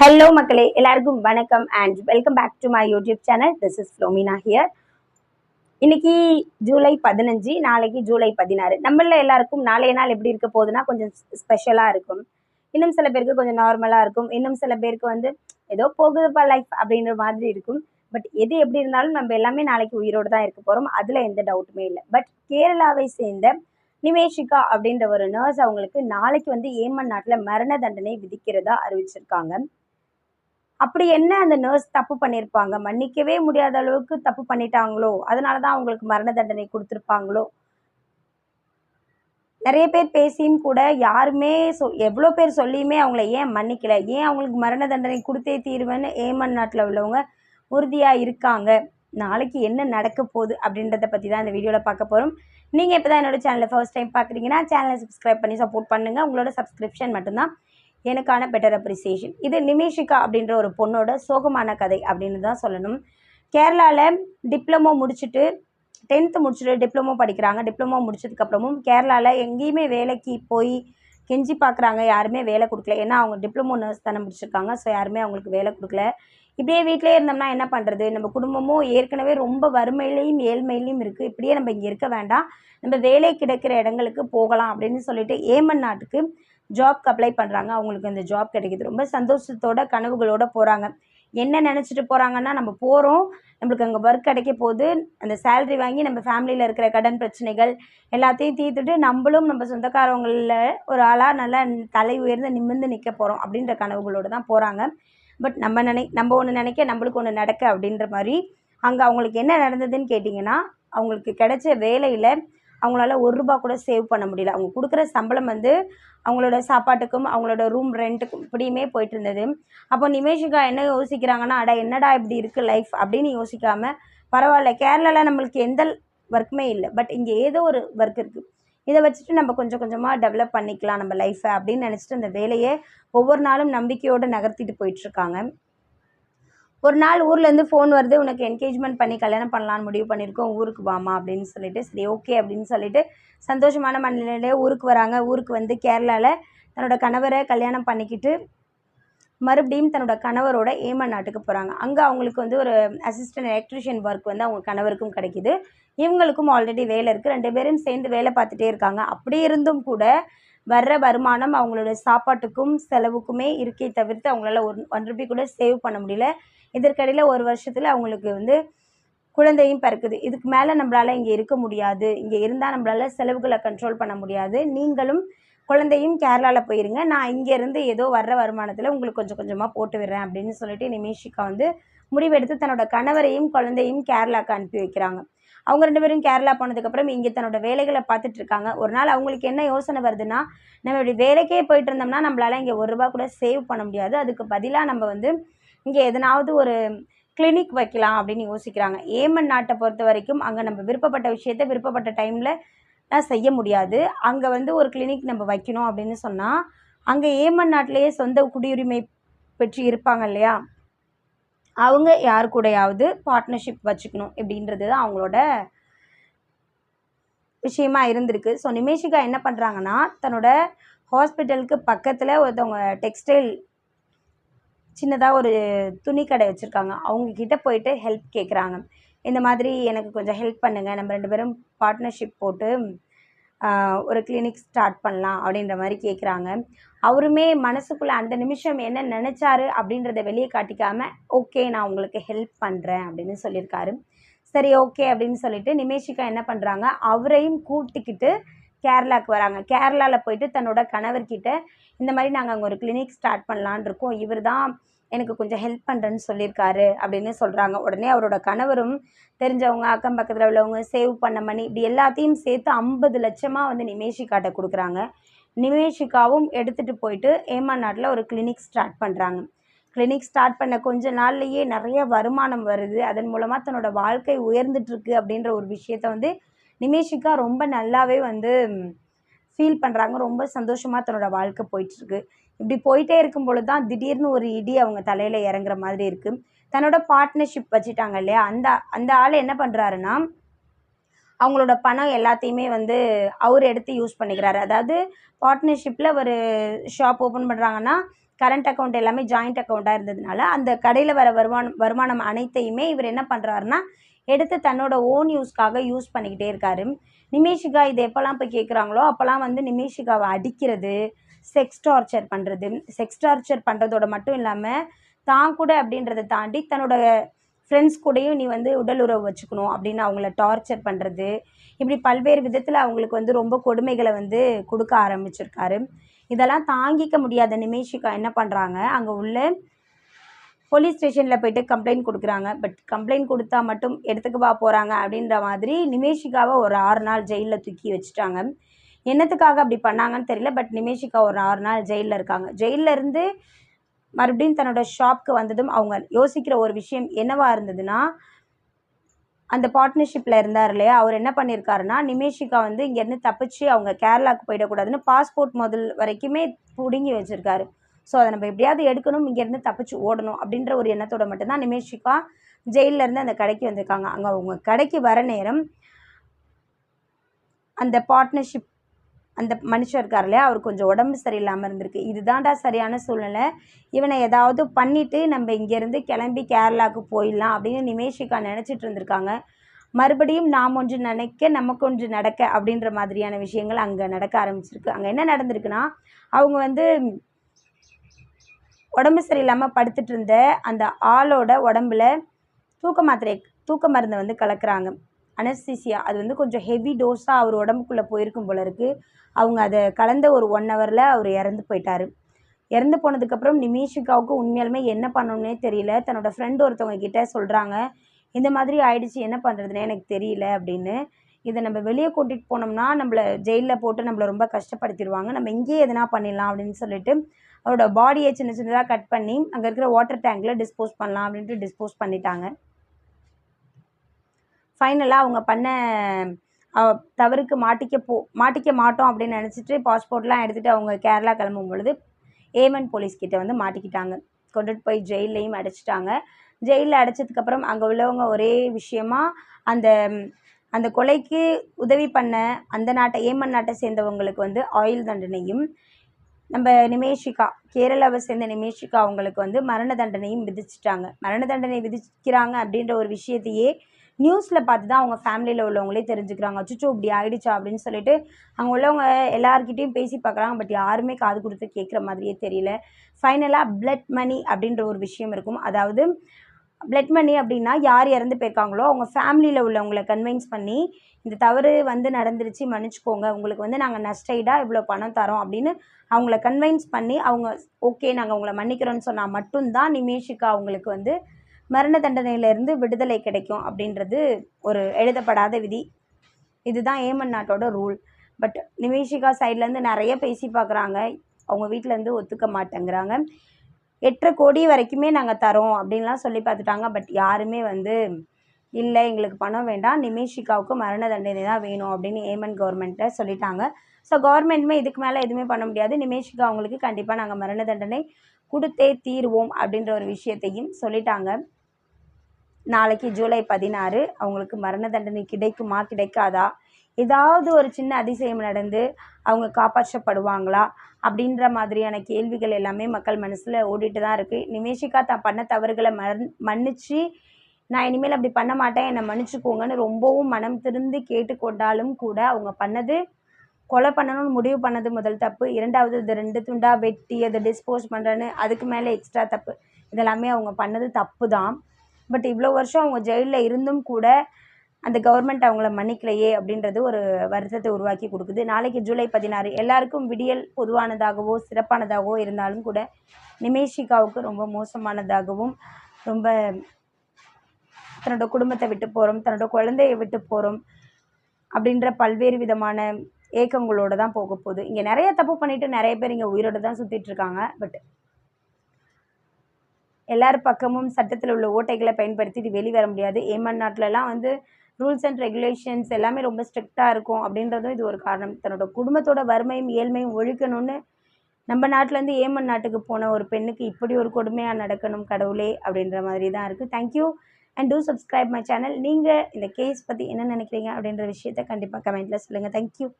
Hello மக்களே எல்லாருக்கும் வணக்கம் and welcome back to my YouTube channel this is Flomina here இன்னைக்கு ஜூலை பதினஞ்சு நாளைக்கு ஜூலை பதினாறு. நம்மள எல்லாருக்கும் நாளைய நாள் எப்படி இருக்க போகுதுன்னா கொஞ்சம் ஸ்பெஷலாக இருக்கும். இன்னும் சில பேருக்கு கொஞ்சம் நார்மலாக இருக்கும். இன்னும் சில பேருக்கு வந்து ஏதோ போகுதுப்பா லைஃப் அப்படின்ற மாதிரி இருக்கும். பட் எது எப்படி இருந்தாலும் நம்ம எல்லாமே நாளைக்கு உயிரோடு தான் இருக்க போகிறோம் அதில் எந்த டவுட்டுமே இல்லை. பட் கேரளாவை சேர்ந்த நிவேஷிகா அப்படின்ற ஒரு நர்ஸ் அவங்களுக்கு நாளைக்கு வந்து ஏமன் நாட்டில் மரண தண்டனை விதிக்கிறதா அறிவிச்சிருக்காங்க. அப்படி என்ன அந்த நர்ஸ் தப்பு பண்ணியிருப்பாங்க மன்னிக்கவே முடியாத அளவுக்கு தப்பு பண்ணிட்டாங்களோ? அதனால தான் அவங்களுக்கு மரண தண்டனை கொடுத்துருப்பாங்களோ? நிறைய பேர் பேசியும் கூட யாருமே சொ எவ்வளோ பேர் சொல்லியுமே அவங்கள ஏன் மன்னிக்கல? ஏன் அவங்களுக்கு மரண தண்டனை கொடுத்தே தீர்வேன்னு ஏமன் நாட்டில் உள்ளவங்க உறுதியாக இருக்காங்க. நாளைக்கு என்ன நடக்க போகுது அப்படின்றத பற்றி தான் இந்த வீடியோவில் பார்க்க போகிறோம் நீங்கள் இப்போ தான் என்னோடய சேனலை ஃபர்ஸ்ட் டைம் பார்க்குறீங்கன்னா சேனலை சப்ஸ்கிரைப் பண்ணி சப்போர்ட் பண்ணுங்கள் உங்களோட சப்ஸ்கிரிப்ஷன் மட்டும்தான். எனக்கான பெட்டர் அப்ரிசியேஷன் இது நிமேஷிகா அப்படின்ற ஒரு பொண்ணோட சோகமான கதை அப்படின்னு தான் சொல்லணும். கேரளாவில் டிப்ளமோ முடிச்சுட்டு டென்த்து முடிச்சுட்டு டிப்ளமோ படிக்கிறாங்க. டிப்ளமோ முடிச்சதுக்கப்புறமும் கேரளாவில் எங்கேயுமே வேலைக்கு போய் கெஞ்சி பார்க்குறாங்க யாருமே வேலை கொடுக்கல. ஏன்னா அவங்க டிப்ளமோ நர்ஸ் தானே முடிச்சிருக்காங்க. ஸோ யாருமே அவங்களுக்கு வேலை கொடுக்கல. இப்படியே வீட்டிலே இருந்தோம்னா என்ன பண்ணுறது நம்ம குடும்பமும் ஏற்கனவே ரொம்ப வறுமையிலையும் ஏழ்மையிலையும் இருக்குது இப்படியே நம்ம இங்கே இருக்க வேண்டாம். நம்ம வேலை கிடைக்கிற இடங்களுக்கு போகலாம் அப்படின்னு சொல்லிட்டு ஏமன் நாட்டுக்கு ஜாப்க்கு அப்ளை பண்ணுறாங்க அவங்களுக்கு அந்த ஜாப் கிடைக்கிது. ரொம்ப சந்தோஷத்தோட கனவுகளோட போகிறாங்க என்ன நினச்சிட்டு போகிறாங்கன்னா நம்ம போகிறோம் நம்மளுக்கு அங்கே ஒர்க் கிடைக்க போகுது. அந்த சேலரி வாங்கி நம்ம ஃபேமிலியில் இருக்கிற கடன் பிரச்சனைகள் எல்லாத்தையும் தீர்த்துட்டு நம்மளும் நம்ம சொந்தக்காரவங்களில் ஒரு ஆளாக நல்லா தலை உயர்ந்து நிமிர்ந்து நிற்க போகிறோம் அப்படின்ற கனவுகளோடு தான் போகிறாங்க பட் நம்ம நினை நம்ம ஒன்று நினைக்க நம்மளுக்கு ஒன்று நடக்க அப்படின்ற மாதிரி அங்கே அவங்களுக்கு என்ன நடந்ததுன்னு கேட்டிங்கன்னா அவங்களுக்கு கிடைச்ச வேலையில் அவங்களால ஒரு ரூபா கூட சேவ் பண்ண முடியல. அவங்க கொடுக்குற சம்பளம் வந்து அவங்களோட சாப்பாட்டுக்கும் அவங்களோட ரூம் ரெண்ட்டுக்கும் இப்படியுமே போயிட்டு இருந்தது. அப்போ நிமேஷிகா என்ன யோசிக்கிறாங்கன்னா அடா என்னடா இப்படி இருக்குது லைஃப் அப்படின்னு யோசிக்காமல் பரவாயில்ல கேரளாவில் நம்மளுக்கு எந்த ஒர்க்குமே இல்லை. பட் இங்கே ஏதோ ஒரு ஒர்க் இருக்குது இதை வச்சுட்டு நம்ம கொஞ்சம் கொஞ்சமாக டெவலப் பண்ணிக்கலாம் நம்ம லைஃப்பை அப்படின்னு நினச்சிட்டு அந்த வேலையை ஒவ்வொரு நாளும் நம்பிக்கையோடு நகர்த்திட்டு போயிட்டுருக்காங்க ஒரு நாள் ஊர்லேருந்து ஃபோன் வருது உனக்கு என்கேஜ்மெண்ட் பண்ணி கல்யாணம் பண்ணலான்னு முடிவு பண்ணியிருக்கோம் ஊருக்கு வாமா அப்படின்னு சொல்லிட்டு சரி ஓகே அப்படின்னு சொல்லிட்டு சந்தோஷமான மனநிலையிலே ஊருக்கு வராங்க. ஊருக்கு வந்து கேரளாவில் தன்னோட கணவரை கல்யாணம் பண்ணிக்கிட்டு மறுபடியும் தன்னோட கணவரோட ஏமன் நாட்டுக்கு போகிறாங்க அங்கே அவங்களுக்கு வந்து ஒரு அசிஸ்டன்ட் எலக்ட்ரிஷியன் ஒர்க் வந்து அவங்க கணவருக்கும் கிடைக்கிது. இவங்களுக்கும் ஆல்ரெடி வேலை இருக்குது ரெண்டு பேரும் சேர்ந்து வேலை பார்த்துட்டே இருக்காங்க. அப்படி இருந்தும் கூட வர்ற வருமானம் அவங்களோட சாப்பாட்டுக்கும் செலவுக்குமே இருக்கே தவிர்த்து அவங்களால ஒன் ஒன் ருபி கூட சேவ் பண்ண முடியல. இதற்கடையில் ஒரு வருஷத்தில் அவங்களுக்கு வந்து குழந்தையும் பிறக்குது. இதுக்கு மேலே நம்மளால் இங்கே இருக்க முடியாது. இங்கே இருந்தால் நம்மளால் செலவுகளை கண்ட்ரோல் பண்ண முடியாது. நீங்களும் குழந்தையும் கேரளாவில் போயிருங்க. நான் இங்கேருந்து ஏதோ வர்ற வருமானத்தில் உங்களுக்கு கொஞ்சம் கொஞ்சமாக போட்டு விடுறேன் அப்படின்னு சொல்லிட்டு நிமிஷிகா வந்து முடிவெடுத்து தன்னோட கணவரையும் குழந்தையும் கேரளாவுக்கு அனுப்பி வைக்கிறாங்க. அவங்க ரெண்டு பேரும் கேரளா போனதுக்கப்புறம் இங்கே தன்னோட வேலைகளை பார்த்துட்டு இருக்காங்க. ஒரு நாள் அவங்களுக்கு என்ன யோசனை வருதுன்னா நம்ம இப்படி வேலைக்கே போயிட்டு இருந்தோம்னா நம்மளால் இங்கே ஒரு ரூபா கூட சேவ் பண்ண முடியாது. அதுக்கு பதிலாக நம்ம வந்து இங்கே எதனாவது ஒரு கிளினிக் வைக்கலாம் அப்படின்னு யோசிக்கிறாங்க. ஏமன் நாட்டை பொறுத்த வரைக்கும் அங்கே நம்ம விருப்பப்பட்ட விஷயத்த விருப்பப்பட்ட டைமில் செய்ய முடியாது. அங்கே வந்து ஒரு கிளினிக் நம்ம வைக்கணும் அப்படின்னு சொன்னால் அங்கே ஏமன் நாட்டிலேயே சொந்த குடியுரிமை பெற்று இருப்பாங்க இல்லையா? அவங்க யார் கூடயாவது பார்ட்னர்ஷிப் வச்சுக்கணும் இப்படின்றது தான் அவங்களோட விஷயமா இருந்திருக்கு. ஸோ நிமேஷிகா என்ன பண்ணுறாங்கன்னா தன்னோட ஹாஸ்பிட்டலுக்கு பக்கத்தில் ஒருத்தவங்க டெக்ஸ்டைல் சின்னதாக ஒரு துணி கடை வச்சுருக்காங்க. அவங்கக்கிட்ட போயிட்டு ஹெல்ப் கேட்குறாங்க இந்த மாதிரி எனக்கு கொஞ்சம் ஹெல்ப் பண்ணுங்கள் நம்ம ரெண்டு பேரும் பார்ட்னர்ஷிப் போட்டு ஒரு கிளினிக் ஸ்டார்ட் பண்ணலாம் அப்படின்ற மாதிரி கேட்குறாங்க அவருமே மனசுக்குள்ளே அந்த நிமிஷம் என்ன நினச்சாரு அப்படின்றத வெளியே காட்டிக்காம ஓகே நான் உங்களுக்கு ஹெல்ப் பண்ணுறேன் அப்படின்னு சொல்லியிருக்காரு. சரி ஓகே அப்படின்னு சொல்லிட்டு நிமேஷிகா என்ன பண்ணுறாங்க அவரையும் கூட்டிக்கிட்டு கேரளாவுக்கு வராங்க. கேரளாவில் போயிட்டு தன்னோட கணவர்கிட்ட இந்த மாதிரி நாங்கள் அங்கே ஒரு கிளினிக் ஸ்டார்ட் பண்ணலான் இருக்கோம். இவர் தான் எனக்கு கொஞ்சம் ஹெல்ப் பண்ணுறேன்னு சொல்லியிருக்காரு அப்படின்னு சொல்கிறாங்க உடனே அவரோட கணவரும் தெரிஞ்சவங்க அக்கம் பக்கத்தில் உள்ளவங்க சேவ் பண்ண மணி இப்படி எல்லாத்தையும் சேர்த்து ஐம்பது லட்சமாக வந்து நிமேஷிகாட்ட கொடுக்குறாங்க. நிமேஷிகாவும் எடுத்துகிட்டு போயிட்டு ஏமா நாட்டில் ஒரு கிளினிக் ஸ்டார்ட் பண்ணுறாங்க கிளினிக் ஸ்டார்ட் பண்ண கொஞ்ச நாள்லேயே நிறைய வருமானம் வருது. அதன் மூலமாக தன்னோட வாழ்க்கை உயர்ந்துட்டுருக்கு அப்படின்ற ஒரு விஷயத்த வந்து நிமேஷிகா ரொம்ப நல்லாவே வந்து ஃபீல் பண்ணுறாங்க ரொம்ப சந்தோஷமாக தன்னோட வாழ்க்கை போயிட்டுருக்கு. இப்படி போயிட்டே இருக்கும் பொழுது தான் திடீர்னு ஒரு இடி அவங்க தலையில் இறங்குற மாதிரி இருக்குது தன்னோட பார்ட்னர்ஷிப் வச்சுட்டாங்க இல்லையா? அந்த அந்த ஆள் என்ன பண்ணுறாருன்னா அவங்களோட பணம் எல்லாத்தையுமே வந்து அவர் எடுத்து யூஸ் பண்ணிக்கிறாரு. அதாவது பார்ட்னர்ஷிப்பில் ஒரு ஷாப் ஓப்பன் பண்ணுறாங்கன்னா கரண்ட் அக்கௌண்ட் எல்லாமே ஜாயிண்ட் அக்கௌண்ட்டாக இருந்ததுனால அந்த கடையில் வர வருமானம் வருமானம் அனைத்தையுமே இவர் என்ன பண்ணுறாருன்னா எடுத்து தன்னோட ஓன் யூஸ்க்காக யூஸ் பண்ணிக்கிட்டே இருக்காரு. நிமேஷிகா இது எப்போல்லாம் போய் கேட்குறாங்களோ அப்போல்லாம் வந்து நிமேஷிகாவை அடிக்கிறது செக்ஸ் டார்ச்சர் பண்ணுறது செக்ஸ் டார்ச்சர் பண்ணுறதோட மட்டும் இல்லாமல் தான் கூட அப்படின்றத தாண்டி தன்னோட ஃப்ரெண்ட்ஸ் கூடயும் நீ வந்து உடல் உறவு வச்சுக்கணும் அப்படின்னு அவங்கள டார்ச்சர் பண்ணுறது இப்படி பல்வேறு விதத்தில் அவங்களுக்கு வந்து ரொம்ப கொடுமைகளை வந்து கொடுக்க ஆரம்பிச்சிருக்காரு. இதெல்லாம் தாங்கிக்க முடியாத நிமேஷிகா என்ன பண்ணுறாங்க அங்கே உள்ள போலீஸ் ஸ்டேஷனில் போயிட்டு கம்ப்ளைண்ட் கொடுக்குறாங்க. பட் கம்ப்ளைண்ட் கொடுத்தா மட்டும் எடுத்துக்கவா போகிறாங்க அப்படின்ற மாதிரி நிமேஷிகாவை ஒரு ஆறு நாள் ஜெயிலில் தூக்கி வச்சுட்டாங்க. என்னத்துக்காக அப்படி பண்ணாங்கன்னு தெரியல பட் நிமேஷிகா ஒரு ஆறு நாள் ஜெயிலில் இருக்காங்க. ஜெயிலில் இருந்து மறுபடியும் தன்னோட ஷாப்க்கு வந்ததும் அவங்க யோசிக்கிற ஒரு விஷயம் என்னவா இருந்ததுன்னா அந்த பார்ட்னர்ஷிப்பில் இருந்தார் இல்லையா? அவர் என்ன பண்ணியிருக்காருன்னா நிமேஷிகா வந்து இங்கேருந்து தப்பிச்சு அவங்க கேரளாவுக்கு போயிடக்கூடாதுன்னு பாஸ்போர்ட் முதல் வரைக்குமே பிடுங்கி வச்சுருக்காரு. ஸோ அதை நம்ம எப்படியாவது எடுக்கணும் இங்கேருந்து தப்பிச்சு ஓடணும் அப்படின்ற ஒரு எண்ணத்தோட மட்டும்தான் நிமேஷிகா ஜெயில்ல இருந்து அந்த கடைக்கு வந்திருக்காங்க. அங்கே அவங்க கடைக்கு வர நேரம் அந்த பார்ட்னர்ஷிப் அந்த மனுஷன் இருக்கார் இல்லையா? அவர் கொஞ்சம் உடம்பு சரியில்லாமல் இருந்திருக்கு. இதுதான்டா சரியான சூழ்நிலை. இவனை ஏதாவது பண்ணிவிட்டு நம்ம இங்கேருந்து கிளம்பி கேரளாவுக்கு போயிடலாம் அப்படின்னு நிமேஷிகா நினச்சிட்டு இருந்திருக்காங்க. மறுபடியும் நாம் ஒன்று நினைக்க நமக்கு ஒன்று நடக்க அப்படின்ற மாதிரியான விஷயங்கள் அங்கே நடக்க ஆரம்பிச்சிருக்கு. அங்கே என்ன நடந்திருக்குன்னா அவங்க வந்து உடம்பு சரியில்லாமல் படுத்துட்டு இருந்த அந்த ஆளோட உடம்புல தூக்க மாத்திரை தூக்க மருந்தை வந்து கலக்குறாங்க. அனஸ்தீசியா அது வந்து கொஞ்சம் ஹெவி டோஸாக அவர் உடம்புக்குள்ளே போயிருக்கும் போல இருக்குது அவங்க அதை கலந்த ஒரு ஒன் ஹவரில் அவர் இறந்து போயிட்டார். இறந்து போனதுக்கப்புறம் நிமிஷிகாவுக்கு உண்மையாலுமே என்ன பண்ணணும்னே தெரியல. தன்னோட ஃப்ரெண்டு ஒருத்தவங்க கிட்டே சொல்கிறாங்க இந்த மாதிரி ஆயிடுச்சு என்ன பண்ணுறதுனே எனக்கு தெரியல அப்படின்னு. இதை நம்ம வெளியே கூட்டிகிட்டு போனோம்னா நம்மளை ஜெயிலில் போட்டு நம்மளை ரொம்ப கஷ்டப்படுத்திடுவாங்க. நம்ம இங்கேயே எதனா பண்ணிடலாம் அப்படின்னு சொல்லிட்டு அவரோட பாடியை சின்ன சின்னதாக கட் பண்ணி அங்கே இருக்கிற வாட்டர் டேங்கில் டிஸ்போஸ் பண்ணலாம் அப்படின்ட்டு டிஸ்போஸ் பண்ணிட்டாங்க. ஃபைனலாக அவங்க பண்ண தவறுக்கு மாட்டிக்க போ மாட்டிக்க மாட்டோம் அப்படின்னு நினச்சிட்டு பாஸ்போர்ட்லாம் எடுத்துகிட்டு அவங்க கேரளா கிளம்பும் பொழுது ஏமன் போலீஸ் கிட்ட வந்து மாட்டிக்கிட்டாங்க. கொண்டுட்டு போய் ஜெயிலையும் அடைச்சிட்டாங்க. ஜெயிலில் அடைச்சதுக்கப்புறம் அங்கே உள்ளவங்க ஒரே விஷயமா அந்த அந்த கொலைக்கு உதவி பண்ண அந்த நாட்டை ஏமன் நாட்டை சேர்ந்தவங்களுக்கு வந்து ஆயுள் தண்டனையும் நம்ம நிமேஷிகா கேரளாவை சேர்ந்த நிமேஷிகா அவங்களுக்கு வந்து மரண தண்டனையும் விதிச்சிட்டாங்க. மரண தண்டனை விதிக்கிறாங்க அப்படின்ற ஒரு விஷயத்தையே நியூஸில் பார்த்து தான் அவங்க ஃபேமிலியில் உள்ளவங்களே தெரிஞ்சுக்கிறாங்க. அச்சுச்சோ இப்படி ஆயிடுச்சா அப்படின்னு சொல்லிட்டு அங்கே உள்ளவங்க எல்லாருக்கிட்டையும் பேசி பார்க்குறாங்க. பட் யாருமே காது கொடுத்து கேட்குற மாதிரியே தெரியல. ஃபைனலாக பிளட் மணி அப்படின்ற ஒரு விஷயம் இருக்கும். அதாவது பிளட் மணி அப்படின்னா யார் இறந்து போயிருக்காங்களோ அவங்க ஃபேமிலியில் உள்ளவங்களை கன்வின்ஸ் பண்ணி இந்த தவறு வந்து நடந்துருச்சு மன்னிச்சுக்கோங்க. உங்களுக்கு வந்து நாங்கள் நஷ்டைடாக இவ்வளோ பணம் தரோம் அப்படின்னு அவங்கள கன்வின்ஸ் பண்ணி அவங்க ஓகே நாங்கள் உங்களை மன்னிக்கிறோன்னு சொன்னால் மட்டும்தான் நிமேஷிகா அவங்களுக்கு வந்து மரண தண்டனையிலேருந்து விடுதலை கிடைக்கும் அப்படின்றது ஒரு எழுதப்படாத விதி. இதுதான் ஏமன் நாட்டோட ரூல் பட் நிமேஷிகா சைட்லேருந்து நிறைய பேசி பார்க்குறாங்க. அவங்க வீட்டிலேருந்து ஒத்துக்க மாட்டேங்கிறாங்க. எட்டரை கோடி வரைக்குமே நாங்கள் தரோம் அப்படின்லாம் சொல்லி பார்த்துட்டாங்க. பட் யாருமே வந்து இல்லை எங்களுக்கு பணம் வேண்டாம். நிமேஷிகாவுக்கு மரண தண்டனை தான் வேணும் அப்படின்னு ஏமன் கவர்மெண்ட்டை சொல்லிட்டாங்க. ஸோ கவர்மெண்ட்டுமே இதுக்கு மேலே எதுவுமே பண்ண முடியாது. நிமேஷிகா அவங்களுக்கு கண்டிப்பாக நாங்கள் மரண தண்டனை கொடுத்தே தீருவோம் அப்படின்ற ஒரு விஷயத்தையும் சொல்லிட்டாங்க. நாளைக்கு ஜூலை பதினாறு அவங்களுக்கு மரண தண்டனை கிடைக்குமா கிடைக்காதா? ஏதாவது ஒரு சின்ன அதிசயம் நடந்து அவங்க காப்பாற்றப்படுவாங்களா அப்படின்ற மாதிரியான கேள்விகள் எல்லாமே மக்கள் மனசில் ஓடிட்டு தான் இருக்குது நிமேஷிகா தான் பண்ண தவறுகளை மன் மன்னிச்சு நான் இனிமேல் அப்படி பண்ண மாட்டேன் என்னை மன்னிச்சுக்கோங்கன்னு ரொம்பவும் மனம் திருந்து கேட்டுக்கொண்டாலும் கூட அவங்க பண்ணது கொலை பண்ணணும்னு முடிவு பண்ணது முதல் தப்பு. இரண்டாவது இது ரெண்டு துண்டாக வெட்டி அதை டிஸ்போஸ் பண்ணுறேன்னு அதுக்கு மேலே எக்ஸ்ட்ரா தப்பு. இதெல்லாமே அவங்க பண்ணது தப்பு தான். பட் இவ்வளோ வருஷம் அவங்க ஜெயிலில் இருந்தும் கூட அந்த கவர்மெண்ட் அவங்கள மன்னிக்கலையே அப்படின்றது ஒரு வருத்தத்தை உருவாக்கி கொடுக்குது. நாளைக்கு ஜூலை பதினாறு எல்லாருக்கும் விடியல் பொதுவானதாகவோ சிறப்பானதாகவோ இருந்தாலும் கூட நிமேஷிகாவுக்கு ரொம்ப மோசமானதாகவும் ரொம்ப தன்னோட குடும்பத்தை விட்டு போகிறோம் தன்னோட குழந்தைய விட்டு போகிறோம் அப்படின்ற பல்வேறு விதமான ஏக்கங்களோடு தான் போக போகுது. இங்கே நிறைய தப்பு பண்ணிட்டு நிறைய பேர் இங்கே உயிரோடு தான் சுற்றிட்டு இருக்காங்க. பட் எல்லார் பக்கமும் சட்டத்தில் உள்ள ஓட்டைகளை பயன்படுத்தி இது வர முடியாது. ஏமன் நாட்டிலலாம் வந்து ரூல்ஸ் அண்ட் ரெகுலேஷன்ஸ் எல்லாமே ரொம்ப ஸ்ட்ரிக்டாக இருக்கும் அப்படின்றதும் இது ஒரு காரணம். தன்னோட குடும்பத்தோட வறுமையும் ஏழ்மையும் ஒழிக்கணும்னு நம்ம நாட்டிலேருந்து ஏமன் நாட்டுக்கு போன ஒரு பெண்ணுக்கு இப்படி ஒரு கொடுமையாக நடக்கணும் கடவுளே அப்படின்ற மாதிரி தான் இருக்குது thank you and do subscribe my channel நீங்கள் இந்த கேஸ் பற்றி என்ன நினைக்கிறீங்க அப்படின்ற விஷயத்த கண்டிப்பாக கமெண்ட்டில் சொல்லுங்கள் தேங்க்யூ